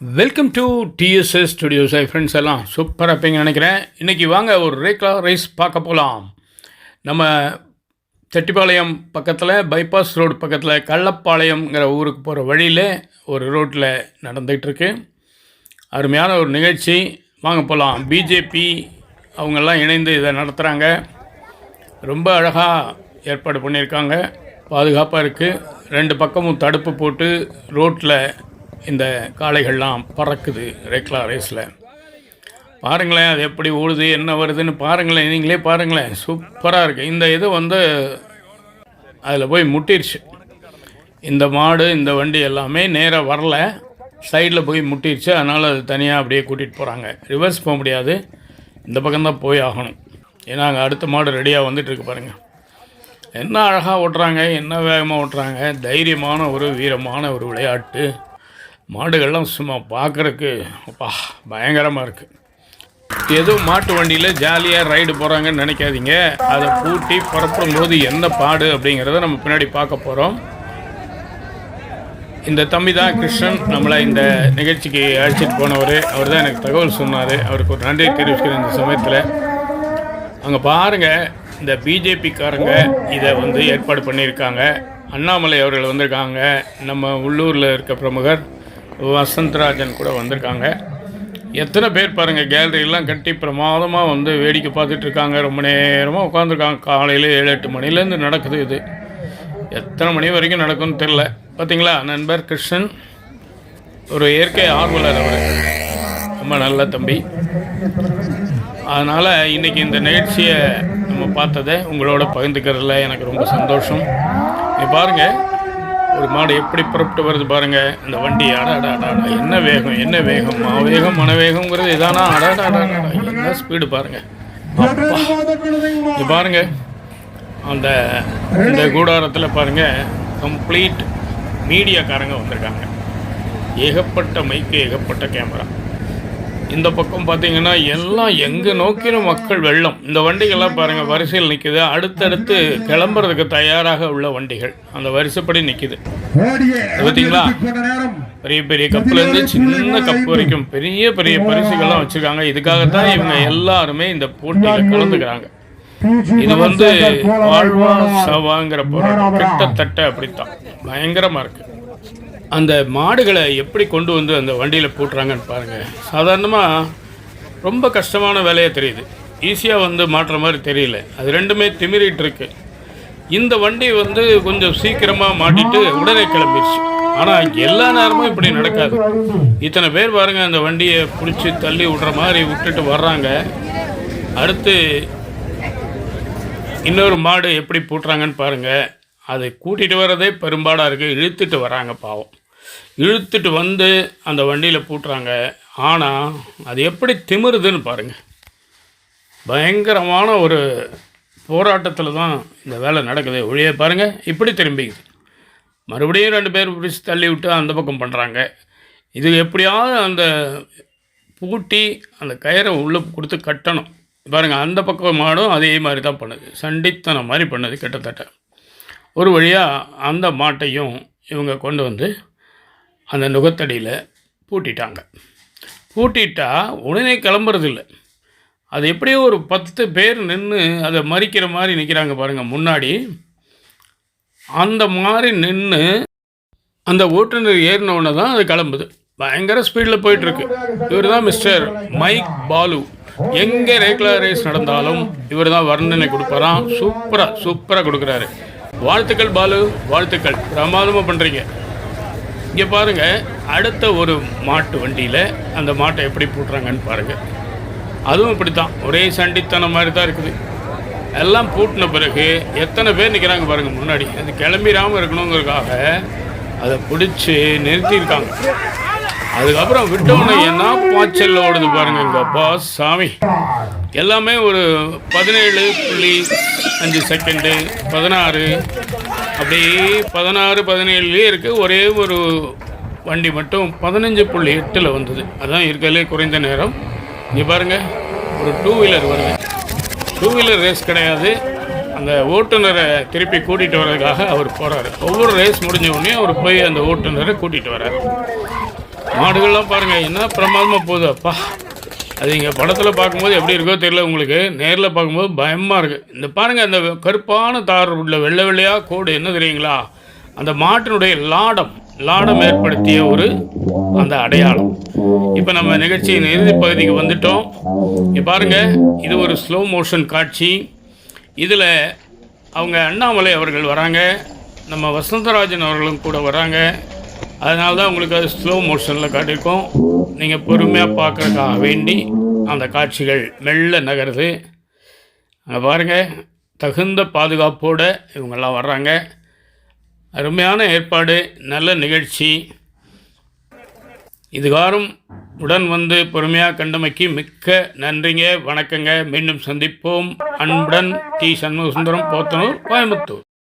Welcome to TSS studios hi friends எல்லாம் சூப்பராக இருப்பீங்க நினைக்கிறேன். இன்றைக்கி வாங்க ஒரு ரேக்லா ரைஸ் பார்க்க போகலாம் நம்ம செட்டிப்பாளையம் பக்கத்தில் பைபாஸ் ரோடு பக்கத்தில் கள்ளப்பாளையம்ங்கிற ஊருக்கு போகிற வழியில் ஒரு ரோட்டில் நடந்துகிட்ருக்கு அருமையான ஒரு நிகழ்ச்சி. வாங்க போகலாம் பிஜேபி அவங்கெல்லாம் இணைந்து இதை நடத்துகிறாங்க ரொம்ப அழகாக ஏற்பாடு பண்ணியிருக்காங்க. பாதுகாப்பாக இருக்குது ரெண்டு பக்கமும் தடுப்பு போட்டு ரோட்டில் இந்த காளைகள்லாம் பறக்குது ரெக்லா ரேஸில். பாருங்களேன் அது எப்படி ஓடுது என்ன வருதுன்னு பாருங்களேன் நீங்களே பாருங்களேன். சூப்பராக இருக்குது இந்த இது வந்து அதில் போய் முட்டிருச்சு. இந்த மாடு இந்த வண்டி எல்லாமே நேராக வரல. சைடில் போய் முட்டிருச்சு. அதனால் அது தனியாக அப்படியே கூட்டிகிட்டு போகிறாங்க ரிவர்ஸ் போக முடியாது. இந்த பக்கம்தான் போய் ஆகணும். ஏன்னா அங்கே அடுத்த மாடு ரெடியாக வந்துட்டுருக்கு பாருங்கள் என்ன அழகாக ஓட்டுறாங்க என்ன வேகமாக ஓட்டுறாங்க. தைரியமான ஒரு வீரமான ஒரு விளையாட்டு. மாடுகள்லாம் சும்மா பார்க்குறக்கு அப்பா பயங்கரமாக இருக்குது எதுவும் மாட்டு வண்டியில் ஜாலியாக ரைடு போகிறாங்கன்னு நினைக்காதீங்க. அதை பூட்டி புறப்படும் போது என்ன பாடு அப்படிங்கிறத நம்ம பின்னாடி பார்க்க போகிறோம் இந்த தம்பி தான் கிருஷ்ணன். நம்மளை இந்த நிகழ்ச்சிக்கு அழைச்சிட்டு போனவர். அவர் தான் எனக்கு தகவல் சொன்னார். அவருக்கு ஒரு நன்றி தெரிவிச்சுக்கிறேன் இந்த சமயத்தில். அங்கே பாருங்கள் இந்த பிஜேபிக்காரங்க இதை வந்து ஏற்பாடு பண்ணியிருக்காங்க. அண்ணாமலை அவர்கள் வந்திருக்காங்க. நம்ம உள்ளூரில் இருக்க பிரமுகர். வசந்தராஜன் கூட வந்திருக்காங்க. எத்தனை பேர் பாருங்கள் கேலரியெல்லாம் கட்டி பிரமாதமாக வந்து வேடிக்கை பார்த்துட்டு இருக்காங்க. ரொம்ப நேரமாக உட்காந்துருக்காங்க காலையில் ஏழு எட்டு மணிலேருந்து நடக்குது இது. எத்தனை மணி வரைக்கும் நடக்கும்னு தெரில பார்த்தீங்களா நண்பர் கிருஷ்ணன்? ஒரு இயற்கை ஆர்வலர் அவர். ரொம்ப நல்ல தம்பி. அதனால் இன்றைக்கி இந்த நிகழ்ச்சியை நம்ம பார்த்ததை உங்களோட பகிர்ந்துக்கிறதுல எனக்கு ரொம்ப சந்தோஷம். நீ பாருங்கள் ஒரு மாடு எப்படி புறப்பட்டு வருது பாருங்கள் இந்த வண்டி அடாடா அடாடா என்ன வேகம் என்ன வேகம்? மா வேகம் மனவேகங்கிறது இதானா அடாடா அடாடா என்ன ஸ்பீடு பாருங்கள் இது பாருங்கள் அந்த இந்த கூடாரத்தில் பாருங்கள் கம்ப்ளீட் மீடியாக்காரங்க வந்திருக்காங்க. ஏகப்பட்ட மைக்கு ஏகப்பட்ட கேமரா இந்த பக்கம் பார்த்தீங்கன்னா எல்லாம் எங்கே நோக்கிலும் மக்கள் வெள்ளம். இந்த வண்டிகள்லாம் பாருங்கள் வரிசையில் நிற்குது அடுத்தடுத்து கிளம்புறதுக்கு தயாராக உள்ள வண்டிகள். அந்த வரிசைப்படி நிற்குது பார்த்தீங்களா பெரிய பெரிய கப்புலேருந்து சின்ன கப்பு வரைக்கும் பெரிய பெரிய பரிசுகள்லாம் வச்சுருக்காங்க. இதுக்காகத்தான் இவங்க எல்லாருமே இந்த போட்டியில் கலந்துக்கிறாங்க. இது வந்து வாழ்வா சவாங்கிற போராட்டம் கிட்டத்தட்ட அப்படித்தான். பயங்கரமாக இருக்குது அந்த மாடுகளை எப்படி கொண்டு வந்து அந்த வண்டியில் பூட்டுறாங்கன்னு பாருங்கள் சாதாரணமாக ரொம்ப கஷ்டமான வேலையாக தெரியுது. ஈஸியாக வந்து மாட்டுற மாதிரி தெரியல. அது ரெண்டுமே திமிரிட்டு இருக்கு. இந்த வண்டி வந்து கொஞ்சம் சீக்கிரமாக மாட்டிட்டு உடனே கிளம்பிடுச்சு ஆனால் எல்லா நேரமும் இப்படி நடக்காது. இத்தனை பேர் பாருங்கள் அந்த வண்டியை பிடிச்சி தள்ளி விடுற மாதிரி விட்டுட்டு வர்றாங்க. அடுத்து இன்னொரு மாடு எப்படி பூட்டுறாங்கன்னு பாருங்கள் அதை கூட்டிகிட்டு வர்றதே பெரும்பாடாக இருக்குது இழுத்துட்டு வராங்க பாவம். இழுத்துட்டு வந்து அந்த வண்டியில் பூட்டுறாங்க. ஆனால் அது எப்படி திமிருதுன்னு பாருங்கள் பயங்கரமான ஒரு போராட்டத்தில் தான் இந்த வேலை நடக்குது ஒழிய பாருங்கள் இப்படி திரும்பிக்குது. மறுபடியும் ரெண்டு பேர் பிடிச்சி தள்ளி விட்டு அந்த பக்கம் பண்ணுறாங்க இது எப்படியாவது அந்த பூட்டி அந்த கயிறை உள்ளே கொடுத்து கட்டணும். பாருங்கள் அந்த பக்கம் மாடும் அதே மாதிரி தான் பண்ணுது. சண்டித்தனம் மாதிரி பண்ணுது கிட்டத்தட்ட. ஒரு வழியாக அந்த மாட்டையும் இவங்க கொண்டு வந்து அந்த நுகத்தடியில் பூட்டிட்டாங்க. பூட்டிட்டா உடனே கிளம்புறது இல்லை அது எப்படியோ ஒரு பத்து பேர் நின்று அதை மறிக்கிற மாதிரி நிற்கிறாங்க பாருங்கள் முன்னாடி. அந்த மாதிரி நின்று அந்த ஓட்டுநர் ஏறினவுடனே தான் அது கிளம்புது. பயங்கர ஸ்பீடில் போயிட்டுருக்கு. இவர் தான் மிஸ்டர் மைக் பாலு எங்கே ரேகுலர் ரேஸ் நடந்தாலும் இவர் தான் வர்ணனை கொடுப்பாராம். சூப்பராக சூப்பராக கொடுக்குறாரு. வாழ்த்துக்கள் பாலு வாழ்த்துக்கள். பிரமாதமாக பண்ணுறீங்க இங்கே பாருங்கள் அடுத்த ஒரு மாட்டு வண்டியில் அந்த மாட்டை எப்படி பூட்டுறாங்கன்னு பாருங்கள் அதுவும் இப்படி தான் ஒரே சண்டித்தனம் மாதிரி தான் இருக்குது. எல்லாம் பூட்டின பிறகு எத்தனை பேர் நிற்கிறாங்க பாருங்கள் முன்னாடி. அது கிளம்பிடாமல் இருக்கணுங்கிறதுக்காக அதை பிடிச்சி நிறுத்தியிருக்காங்க. அதுக்கப்புறம் விட்டவனை என்ன பாய்ச்சல் ஓடுது பாருங்க எங்கள் அப்பா சாமி. எல்லாமே ஒரு பதினேழு புள்ளி அஞ்சு செகண்டு பதினாறு. அப்படியே பதினாறு பதினேழுலேயே இருக்குது ஒரே ஒரு வண்டி மட்டும் பதினஞ்சு புள்ளி எட்டில் வந்தது. அதான் இருக்கிறதுலே குறைந்த நேரம். இங்கே பாருங்கள் ஒரு டூ வீலர் வருது. டூ வீலர் ரேஸ் கிடையாது. அந்த ஓட்டுநரை திருப்பி கூட்டிகிட்டு வர்றதுக்காக அவர் போகிறாரு ஒவ்வொரு ரேஸ் முடிஞ்ச உடனே அவர் போய் அந்த ஓட்டுநரை கூட்டிகிட்டு வர்றாரு. மாடுகள்லாம் பாருங்கள் என்ன பிரமாதமாக போகுது அப்பா. அது இங்கே படத்தில் பார்க்கும்போது எப்படி இருக்கோ தெரியல உங்களுக்கு. நேரில் பார்க்கும்போது பயமாக இருக்குது இந்த பாருங்கள் அந்த கருப்பான தார் உள்ள வெள்ளை வெள்ளையாக கோடு என்ன தெரியுங்களா? அந்த மாட்டினுடைய லாடம் லாடம் ஏற்படுத்திய ஒரு அந்த அடையாளம். இப்போ நம்ம நிகழ்ச்சியின் இறுதி பகுதிக்கு வந்துட்டோம். இங்கே பாருங்கள் இது ஒரு ஸ்லோ மோஷன் காட்சி. இதில் அவங்க அண்ணாமலை அவர்கள் வராங்க. நம்ம வசந்தராஜன் அவர்களும் கூட வராங்க. அதனால தான் உங்களுக்கு அது ஸ்லோ மோஷனில் காட்டியிருக்கோம். நீங்கள் பொறுமையாக பார்க்குறக்காக வேண்டி அந்த காட்சிகள் மெல்ல நகருது. அங்கே பாருங்கள் தகுந்த பாதுகாப்போடு இவங்கெல்லாம் வர்றாங்க. அருமையான ஏற்பாடு நல்ல நிகழ்ச்சி. இதுகாரும் உடன் வந்து பொறுமையாக கண்டமைக்கு மிக்க நன்றிங்க வணக்கங்க. மீண்டும் சந்திப்போம். அன்புடன் டி. சண்முக சுந்தரம் போத்தனூர் கோயம்புத்தூர்.